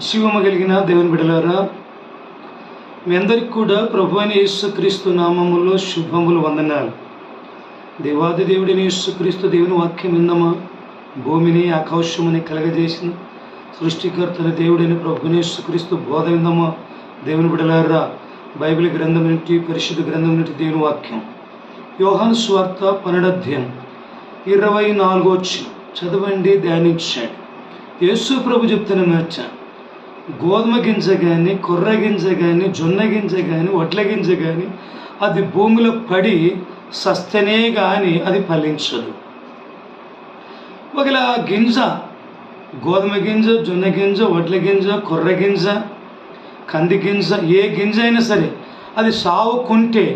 శివమ కలిగిన దేవుని బిడలారా మీ అందరికి కూడా ప్రభు అయిన యేసుక్రీస్తు నామములో శుభములు వందనాలు. దేవాది దేవుడిని యేసుక్రీస్తు దేవుని వాక్యం విందమా? భూమిని ఆకాశముని కలగజేసిన సృష్టికర్తన దేవుడిని ప్రభుని యేసుక్రీస్తు బోధ విందమా? దేవుని బిడలారా బైబిల్ గ్రంథం నుండి పరిశుద్ధ గ్రంథం నుండి దేవుని వాక్యం. యోహాను స్వార్థ పన్నెండధ్యాయం ఇరవై నాలుగో చదవండి ధ్యానించాడు. యేసు ప్రభు చెప్తున్న మాట గోధుమ గింజ కానీ కొర్ర గింజ కానీ జొన్న గింజ కానీ వడ్ల గింజ కానీ అది భూమిలో పడి సస్తనే కానీ అది ఫలించదు. ఒకవేళ ఆ గింజ గోధుమ గింజ జొన్న గింజ వడ్ల గింజ కొర్ర గింజ కంది గింజ ఏ గింజ అయినా సరే అది సావుకుంటే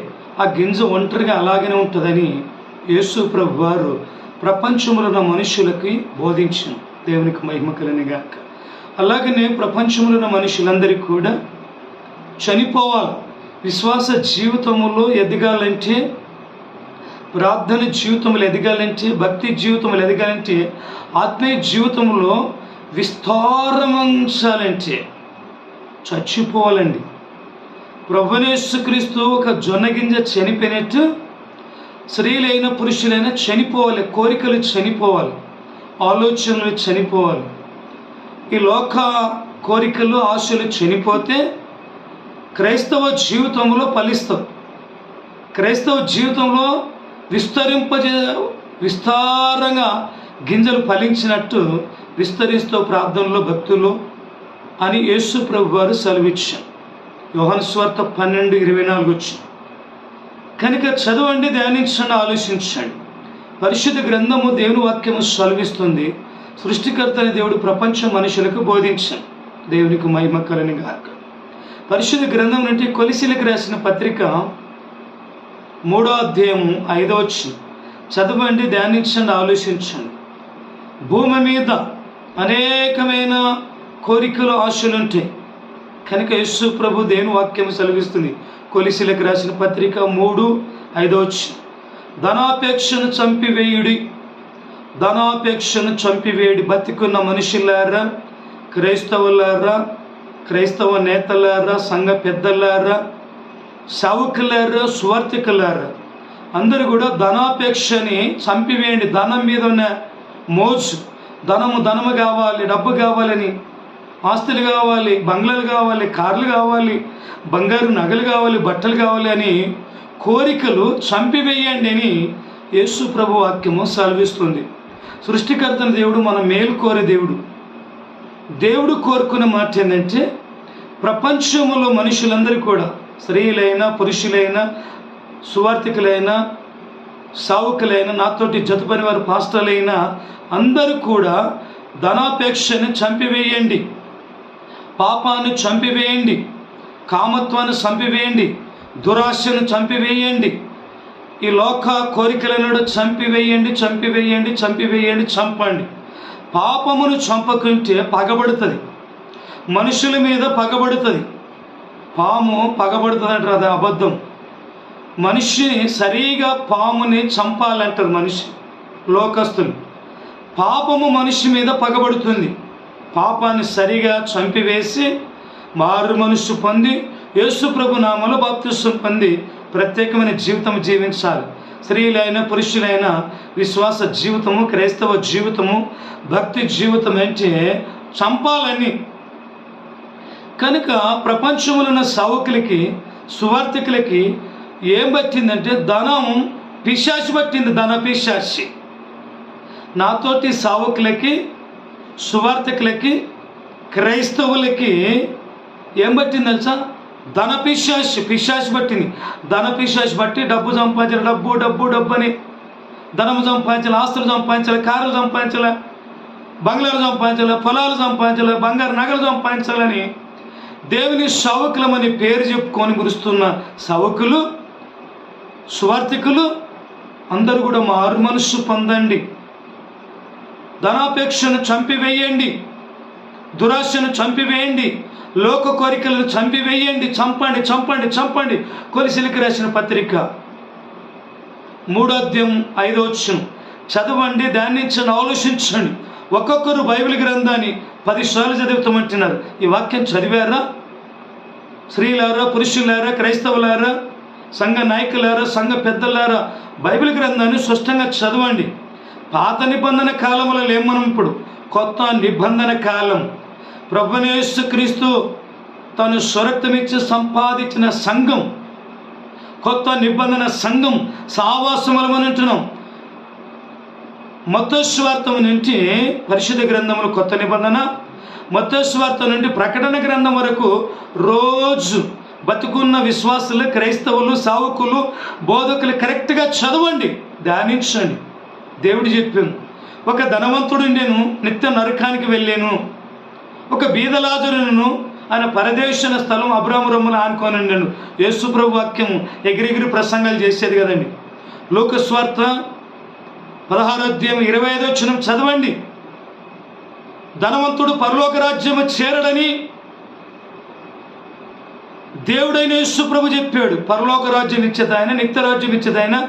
ఆ గింజ ఒంటరిగా అలాగనే ఉంటుందని యేసు ప్రభు వారు ప్రపంచంలో ఉన్న మనుషులకి బోధించిన దేవునికి మహిమ కలిగినగాక. అలాగనే ప్రపంచంలో ఉన్న మనుషులందరికీ కూడా చనిపోవాలి. విశ్వాస జీవితంలో ఎదగాలంటే ప్రార్థన జీవితంలో ఎదగాలంటే భక్తి జీవితంలో ఎదగాలంటే ఆత్మీయ జీవితంలో విస్తారమించాలంటే చచ్చిపోవాలండి. ప్రభునేశ్వక్రీస్తు ఒక జొన్న గింజ చనిపోయినట్టు స్త్రీలైన పురుషులైన చనిపోవాలి కోరికలు చనిపోవాలి ఆలోచనలు చనిపోవాలి. ఈ లోక కోరికలు ఆశలు చనిపోతే క్రైస్తవ జీవితంలో ఫలిస్తాం క్రైస్తవ జీవితంలో విస్తరింపజే విస్తారంగా గింజలు ఫలించినట్టు విస్తరిస్తూ ప్రార్థనలో భక్తులు అని యేసు ప్రభు వారు సెలవిచ్చారు. యోహన్ స్వార్థ పన్నెండు ఇరవై నాలుగు వచ్చి కనుక చదవండి ధ్యానించండి ఆలోచించండి. పరిశుద్ధ గ్రంథము దేవుని వాక్యము సెలవిస్తుంది. సృష్టికర్త అనే దేవుడు ప్రపంచ మనుషులకు బోధించాను దేవునికి మహిమ కలని గాక. పరిశుద్ధ గ్రంథం నుండి కొలిసిలకు రాసిన పత్రిక మూడో అధ్యాయము ఐదో వచ్చి చదవండి ధ్యానించండి ఆలోచించండి. భూమి మీద అనేకమైన కోరికలు ఆశలు ఉంటాయి కనుక యేసు ప్రభు దేవుని వాక్యం సెలవిస్తుంది. కొలిసిలకు రాసిన పత్రిక మూడు ఐదో వచ్చి ధనాపేక్షను చంపివేయుడి ధనాపేక్షను చంపివేడి బతికున్న మనుషులారా క్రైస్తవులారా క్రైస్తవ నేతలారా సంఘ పెద్దలారా సౌకులారా స్వార్థికులారా అందరూ కూడా ధనాపేక్షని చంపివేయండి. ధనం మీద ఉన్న మోజు ధనము ధనము కావాలి డబ్బు కావాలని ఆస్తులు కావాలి బంగ్లాలు కావాలి కార్లు కావాలి బంగారు నగలు కావాలి బట్టలు కావాలి అని కోరికలు చంపివేయండి అని యేసు ప్రభు వాక్యము సెలవిస్తుంది. సృష్టికర్తన దేవుడు మన మేలు కోరే దేవుడు. దేవుడు కోరుకునే మాట ఏంటంటే ప్రపంచంలో మనుషులందరూ కూడా స్త్రీలైనా పురుషులైనా సువార్థికులైనా సావుకులైనా నాతోటి జతపని వారు పాస్టర్లైనా అందరూ కూడా ధనాపేక్షను చంపివేయండి. పాపాన్ని చంపివేయండి. కామత్వాన్ని చంపివేయండి. దురాశను చంపివేయండి. ఈ లోక కోరికలను చంపివేయండి చంపివేయండి చంపివేయండి చంపండి. పాపమును చంపకుంటే పగబడుతుంది. మనుషుల మీద పగబడుతుంది. పాము పగబడుతుంది అంటారు అది అబద్ధం. మనిషిని సరిగా పాముని చంపాలంటారు మనిషి లోకస్తులు. పాపము మనిషి మీద పగబడుతుంది. పాపాన్ని సరిగా చంపివేసి మారు మనుషు పొంది యేసు ప్రభు నామలో బాప్తిష్టం పొంది ప్రత్యేకమైన జీవితం జీవించాలి. స్త్రీలైన పురుషులైన విశ్వాస జీవితము క్రైస్తవ జీవితము భక్తి జీవితం అంటే చంపాలని. కనుక ప్రపంచంలో ఉన్న సావుకులకి సువార్థికులకి ఏం పట్టిందంటే ధనం పిశాచి పట్టింది ధన పిశాచి. నాతోటి సావుకులకి సువార్థికులకి క్రైస్తవులకి ఏం పట్టింది తెలుసా? ధన పిశాష్ పిశాష్ బట్టిని ధన పిశాష్ బట్టి డబ్బు సంపాదించాలి డబ్బు డబ్బు డబ్బు అని ధనము సంపాదించాలి ఆస్తులు సంపాదించాలి కార్లు సంపాదించాలి బంగ్లాలు సంపాదించాలి పొలాలు సంపాదించాలి బంగారు నగలు సంపాదించాలని దేవుని సౌకులమని పేరు చెప్పుకొని మురుస్తున్న సవకులు స్వార్థికులు అందరూ కూడా మారు మనస్సు పొందండి. ధనాపేక్షను చంపివేయండి. దురాశను చంపివేయండి. లోక కోరికలను చంపివేయండి చంపండి చంపండి చంపండి. కొలిసిలికి రాసిన పత్రిక మూడోద్యం ఐదో చదవండి ధ్యానించండి ఆలోచించండి. ఒక్కొక్కరు బైబిల్ గ్రంథాన్ని పదిసార్లు చదువుతామంటున్నారు. ఈ వాక్యం చదివారా? స్త్రీలారా పురుషులారా క్రైస్తవులారా సంఘ నాయకులారా సంఘ పెద్దలారా బైబిల్ గ్రంథాన్ని స్పష్టంగా చదవండి. పాత నిబంధన కాలంలో లేం మనం ఇప్పుడు? కొత్త నిబంధన కాలం. ప్రభునేసు క్రీస్తు తను స్వరక్తమిచ్చి సంపాదించిన సంఘం కొత్త నిబంధన సంఘం సావాసములమని అంటున్నాం మతస్వార్థం నుండి పరిశుద్ధ గ్రంథములు కొత్త నిబంధన మతస్వార్థం నుండి ప్రకటన గ్రంథం వరకు రోజు బతుకున్న విశ్వాసులు క్రైస్తవులు సావుకులు బోధకులు కరెక్ట్గా చదవండి ధ్యానించండి. దేవుడు చెప్పాను ఒక ధనవంతుడు నేను నిత్య నరకానికి వెళ్ళాను. ఒక బీదలాజరును ఆయన పరదేశన స్థలం అబ్రామరమ్మను ఆనుకొని నేను యేసుప్రభు వాక్యం ఎగిరెగిరి ప్రసంగాలు చేసేది కదండి. లోకస్వార్థ పదహారోద్యం ఇరవై ఐదో వచ్చిన చదవండి. ధనవంతుడు పరలోక రాజ్యము చేరడని దేవుడైన యేసుప్రభు చెప్పాడు. పరలోక రాజ్యం ఇచ్చేది ఆయన నిత్య రాజ్యం ఇచ్చేది ఆయన.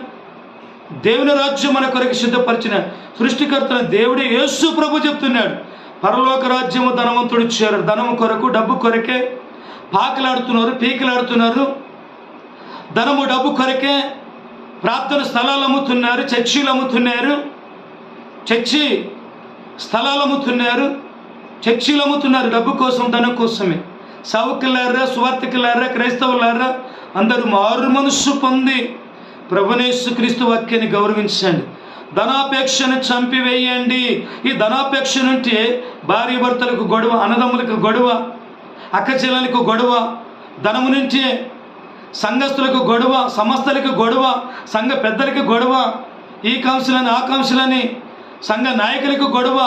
దేవుని రాజ్యం మన కొరకు సిద్ధపరిచిన సృష్టికర్తన దేవుడే యేసు ప్రభు చెప్తున్నాడు. పరలోక రాజ్యము ధనవంతుడు చేరడు ధనము కొరకు డబ్బు కొరకే పాకలాడుతున్నారు పీకలాడుతున్నారు. ధనము డబ్బు కొరకే ప్రార్థన స్థలాలు అమ్ముతున్నారు చర్చీలు అమ్ముతున్నారు. చర్చి స్థలాలు అమ్ముతున్నారు చర్చీలు అమ్ముతున్నారు డబ్బు కోసం ధనం కోసమే. సౌకులారా సువార్థకులారా క్రైస్తవులారా అందరూ మారు మనస్సు పొంది ప్రభునేసు క్రీస్తు వాక్యాన్ని గౌరవించండి. ధనాపేక్షను చంపివేయండి. ఈ ధనాపేక్ష నుండి భార్య భర్తలకు గొడవ అన్నదమ్ములకు గొడవ అక్కచెల్లెలకు గొడవ ధనము నుంచే సంఘస్థులకు గొడవ సంస్థలకు గొడవ సంఘ పెద్దలకు గొడవ ఈ కౌన్సిలని ఆ కౌన్సిలని సంఘ నాయకులకు గొడవ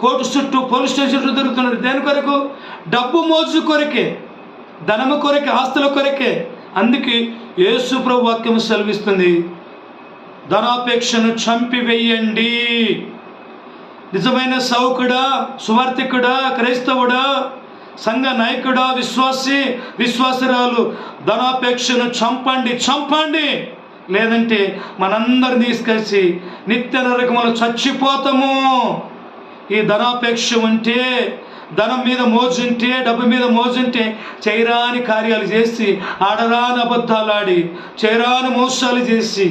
కోర్టు చుట్టూ పోలీస్ స్టేషన్ చుట్టూ తిరుగుతున్నారు. దేని కొరకు? డబ్బు మోజు కొరకే ధనము కొరకే ఆస్తుల కొరకే. అందుకే యేసు ప్రభు వాక్యం సెలవిస్తుంది. ధనాపేక్షను చంపివేయండి. నిజమైన సౌకుడా సువార్థికుడా క్రైస్తవుడా సంఘ నాయకుడా విశ్వాసి విశ్వాసరాలు ధనాపేక్షను చంపండి చంపండి. లేదంటే మనందరిని తీసుకొచ్చి నిత్య నరకములు చచ్చిపోతాము. ఈ ధనాపేక్ష ఉంటే ధనం మీద మోజుంటే డబ్బు మీద మోజుంటే చేయరాని కార్యాలు చేసి ఆడరాని అబద్ధాలు ఆడి చేయరాని మోసాలు చేసి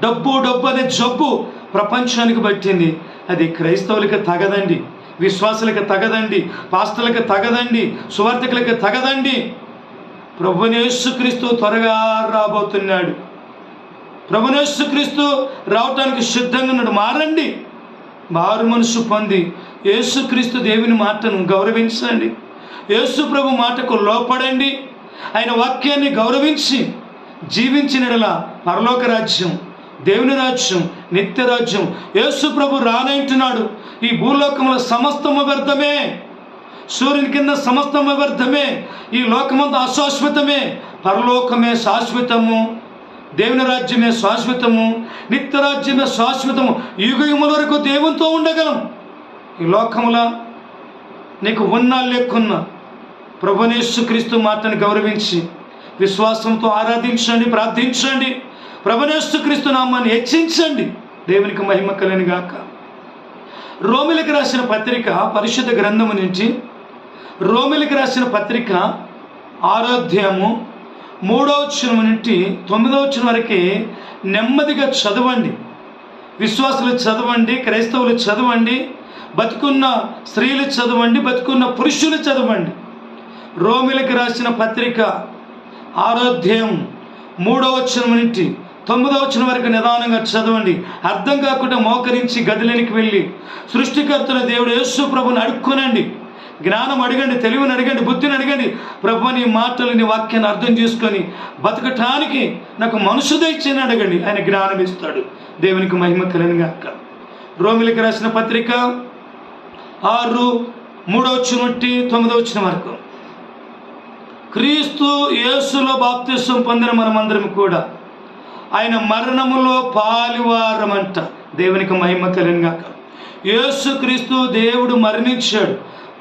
డబ్బు డబ్బు అనే జబ్బు ప్రపంచానికి పట్టింది. అది క్రైస్తవులకి తగదండి విశ్వాసులకి తగదండి పాస్తులకి తగదండి సువార్థకులకి తగదండి. ప్రభునేసుక్రీస్తు త్వరగా రాబోతున్నాడు. ప్రభునేసుక్రీస్తు రావటానికి సిద్ధంగా ఉన్నాడు. మారండి. మారు మనసు పొంది యేసుక్రీస్తు దేవుని మాటను గౌరవించండి. యేసు ప్రభు మాటకు లోపడండి. ఆయన వాక్యాన్ని గౌరవించి జీవించినడల పరలోక రాజ్యం. దేవుని రాజ్యం నిత్య రాజ్యం. యేసు ప్రభు రానంటున్నాడు ఈ భూలోకంలో సమస్తము వ్యర్థమే. సూర్యుని కింద సమస్తము వ్యర్థమే. ఈ లోకమంతా అశాశ్వతమే. పరలోకమే శాశ్వతము. దేవుని రాజ్యమే శాశ్వతము. నిత్య రాజ్యమే శాశ్వతము. యుగయుముల వరకు దేవునితో ఉండగలం. ఈ లోకములా నీకు ఉన్నా లేకున్నా ప్రభునేశ్వక్రీస్తు మాటను గౌరవించి విశ్వాసంతో ఆరాధించండి ప్రార్థించండి. ప్రభునేశ్వక్రీస్తు నామాన్ని హెచ్చించండి. దేవునికి మహిమ కలిని గాక. రోమిలకు రాసిన పత్రిక పరిశుద్ధ గ్రంథము నుంచి రోమిలకు రాసిన పత్రిక ఆరోధ్యము మూడవ వచ్చిన నుండి తొమ్మిదవ వచ్చిన వరకే నెమ్మదిగా చదవండి. విశ్వాసులు చదవండి క్రైస్తవులు చదవండి బతుకున్న స్త్రీలు చదవండి బతుకున్న పురుషులు చదవండి. రోమిలకు రాసిన పత్రిక ఆరోధ్యం మూడవ వచ్చిన నుండి తొమ్మిదో వచ్చిన వరకు నిదానంగా చదవండి. అర్థం కాకుండా మోకరించి గదిలోనికి వెళ్ళి సృష్టికర్తల దేవుడు యేసు ప్రభుని అడుక్కునండి. జ్ఞానం అడగండి తెలివిని అడగండి బుద్ధిని అడగండి. ప్రభు నీ మాటలు నీ వాక్యాన్ని అర్థం చేసుకొని బతకటానికి నాకు మనసు దయచేని అడగండి. ఆయన జ్ఞానం ఇస్తాడు. దేవునికి మహిమ కలిగిన అక్క రోమిలికి రాసిన పత్రిక ఆరు మూడో వచ్చిన నుండి తొమ్మిదో వచ్చిన వరకు. క్రీస్తు యేసులో బాప్తిస్వం పొందిన మనమందరం కూడా ఆయన మరణములో పాలివారమంట. దేవునికి మహిమ కలిగాక యేసుక్రీస్తు దేవుడు మరణించాడు.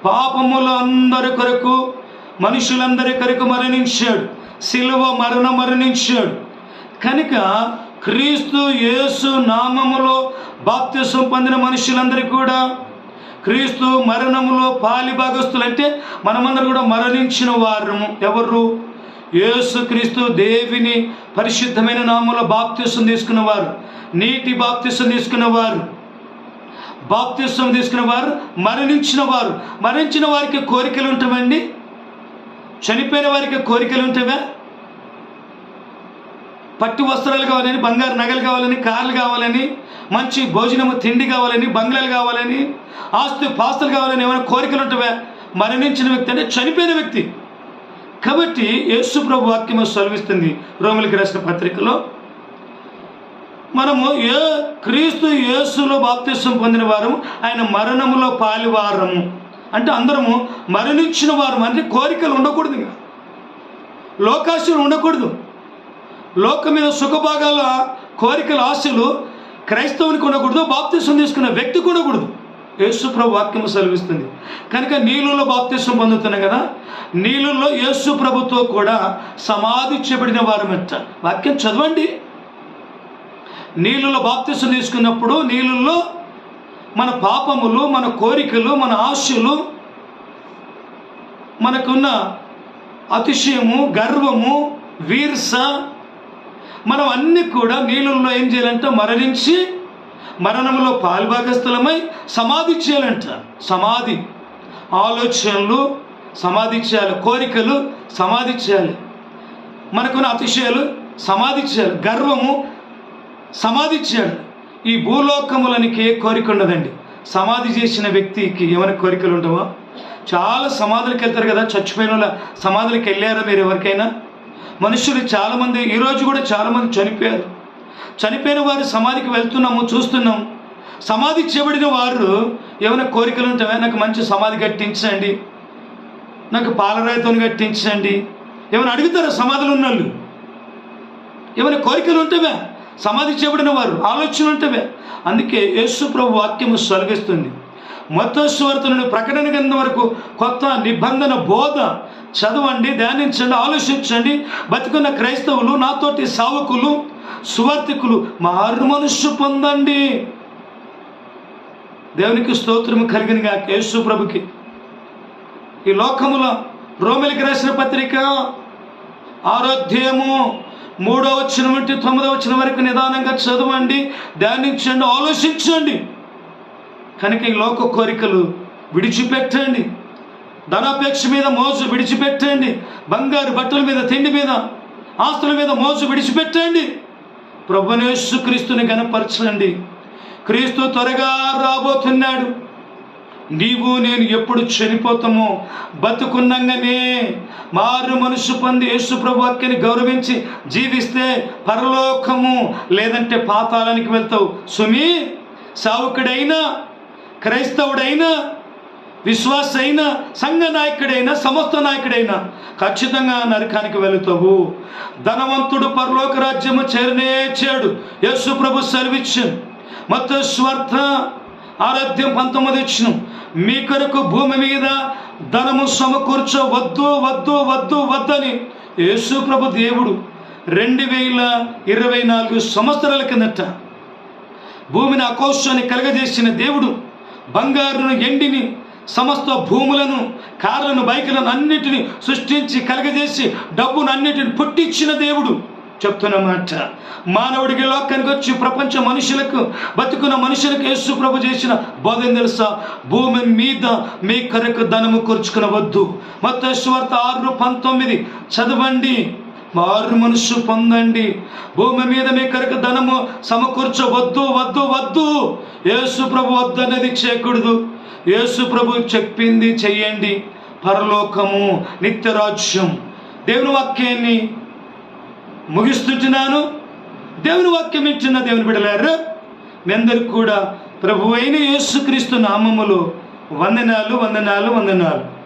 పాపముల అందరి కొరకు మనుషులందరి కొరకు మరణించాడు. సిలువ మరణ మరణించాడు. కనుక క్రీస్తు యేసు నామములో బాప్తిసం పొందిన మనుషులందరికీ కూడా క్రీస్తు మరణములో పాలి భాగస్తులు అంటే మనమందరం కూడా మరణించిన వారము. ఎవరు? యేసుక్రీస్తు దేవిని పరిశుద్ధమైన నామంలో బాప్తిసం తీసుకున్నవారు నీటి బాప్తిసం తీసుకున్నవారు బాప్తిసం తీసుకున్నవారు మరణించిన వారు మరణించిన వారికి కోరికలు ఉంటామండి చనిపోయిన వారికి కోరికలు ఉంటావా? పట్టు వస్త్రాలు కావాలని బంగారు నగలు కావాలని కార్లు కావాలని మంచి భోజనము తిండి కావాలని బంగ్లాలు కావాలని ఆస్తి పాస్తులు కావాలని ఏమైనా కోరికలు ఉంటావా? మరణించిన వ్యక్తి అంటే చనిపోయిన వ్యక్తి. కాబట్టి యేసుప్రభు వాక్యము సెలవిస్తుంది. రోమిలికి రాసిన పత్రికలో మనము ఏ క్రీస్తు యేసులో బాప్తిష్టం పొందిన వారము ఆయన మరణములో పాలివారము. అంటే అందరము మరణించిన వారు అంటే కోరికలు ఉండకూడదు ఇంకా. లోకాశలు ఉండకూడదు. లోకం మీద సుఖభాగాల కోరికల ఆశలు క్రైస్తవునికి ఉండకూడదు బాప్తిష్టం తీసుకున్న వ్యక్తికి ఉండకూడదు. యేసుప్రభు వాక్యము సెలవిస్తుంది. కనుక నీళ్ళలో బాప్తిసం పొందుతున్నాం కదా నీళ్ళల్లో యేసు ప్రభుతో కూడా సమాధి చేయబడిన మెట్ట వాక్యం చదవండి. నీళ్ళలో బాప్తిసం తీసుకున్నప్పుడు నీళ్ళల్లో మన పాపములు మన కోరికలు మన ఆశలు మనకున్న అతిశయము గర్వము వీర్స మనం అన్నీ కూడా నీళ్ళల్లో ఏం చేయాలంటే మరణించి మరణంలో పాల్భాగస్థలమై సమాధి చేయాలంట. సమాధి. ఆలోచనలు సమాధి చేయాలి. కోరికలు సమాధి చేయాలి. మనకున్న అతిశయాలు సమాధి చేయాలి. గర్వము సమాధి చేయాలి. ఈ భూలోకములనికి ఏ కోరిక ఉండదండి. సమాధి చేసిన వ్యక్తికి ఏమైనా కోరికలు ఉండవా? చాలా సమాధులకు వెళ్తారు కదా. చచ్చిపోయిన వాళ్ళ సమాధులకు వెళ్ళారా మీరు ఎవరికైనా? మనుషులు చాలామంది ఈరోజు కూడా చాలామంది చనిపోయారు. చనిపోయిన వారి సమాధికి వెళ్తున్నాము చూస్తున్నాం. సమాధి చేయబడిన వారు ఏమైనా కోరికలు ఉంటాయా నాకు మంచి సమాధి కట్టించండి. నాకు పాలరాయితో కట్టించండి. ఏమైనా అడుగుతారా సమాధులు ఉన్న వాళ్ళు ఏమైనా కోరికలు ఉంటేవే సమాధి చేయబడిన వారు ఆలోచనలు ఉంటేవే అందుకే యేసు ప్రభు వాక్యము సొలగిస్తుంది. మొత్తస్వార్త నుండి ప్రకటన కింద వరకు కొత్త నిబంధన బోధ చదవండి ధ్యానించండి ఆలోచించండి. బతుకున్న క్రైస్తవులు నాతోటి సావకులు సువర్తికులు మారు మనస్సు పొందండి. దేవునికి స్తోత్రము కలిగిన యేసు ప్రభుకి. ఈ లోకముల రోమిలికి రాసిన పత్రిక ఆరోగ్యము మూడో వచ్చిన నుండి తొమ్మిదో వచ్చిన వరకు నిదానంగా చదవండి ధ్యానించండి ఆలోచించండి. కనుక ఈ లోక కోరికలు విడిచిపెట్టండి. ధనాపేక్ష మీద మోజు విడిచిపెట్టండి. బంగారు బట్టల మీద తిండి మీద ఆస్తుల మీద మోజు విడిచిపెట్టండి. ప్రభునేసు క్రీస్తుని కనపరచండి క్రీస్తు త్వరగా రాబోతున్నాడు. నీవు నేను ఎప్పుడు చనిపోతామో బతుకున్నంగానే మారు మనసు పొంది యేసు ప్రభు గౌరవించి జీవిస్తే పరలోకము లేదంటే పాతాళానికి వెళ్తావు. సుమి సావుకుడైనా క్రైస్తవుడైనా విశ్వాస అయినా సంఘ నాయకుడైనా సమస్త నాయకుడైనా ఖచ్చితంగా నరకానికి వెళుతావు. ధనవంతుడు పరలోక రాజ్యము చేరనే చేడు. యేసు ప్రభు సెలవిచ్చాను మత స్వార్థ ఆరాధ్యం పంతొమ్మిది ఇచ్చిన మీ కొరకు భూమి మీద ధనము సమకూర్చ వద్దు వద్దు వద్దు వద్దని యేసు ప్రభు దేవుడు రెండు వేల ఇరవై నాలుగు సంవత్సరాల కిందట భూమిని అకోశాన్ని కలగజేసిన దేవుడు బంగారును ఎండిని సమస్త భూములను కార్లను బైకులను అన్నిటిని సృష్టించి కలగజేసి డబ్బును అన్నిటిని పుట్టించిన దేవుడు చెప్తున్న మాట. మానవుడికి లోకానికి వచ్చి ప్రపంచ మనుషులకు బతుకున్న మనుషులకు యేసు ప్రభు చేసిన బోధన తెలుసా? భూమి మీద మీ కొరకు ధనము కూర్చుకునవద్దు. మొత్తం స్వార్థ ఆరు పంతొమ్మిది. చదవండి. మారు మనసు పొందండి. భూమి మీద మీ కొరకు ధనము సమకూర్చవద్దు వద్దు వద్దు. యేసు ప్రభు వద్దు అనేది చేయకూడదు. యేసు ప్రభు చెప్పింది చెయ్యండి. పరలోకము నిత్యరాజ్యం. దేవుని వాక్యాన్ని ముగిస్తుంటున్నాను దేవుని వాక్యం ఇచ్చిన దేవుని బిడలారా మీ అందరికి కూడా ప్రభు అయిన యేసుక్రీస్తు నామములు వందనాలు వందనాలు వందనాలు.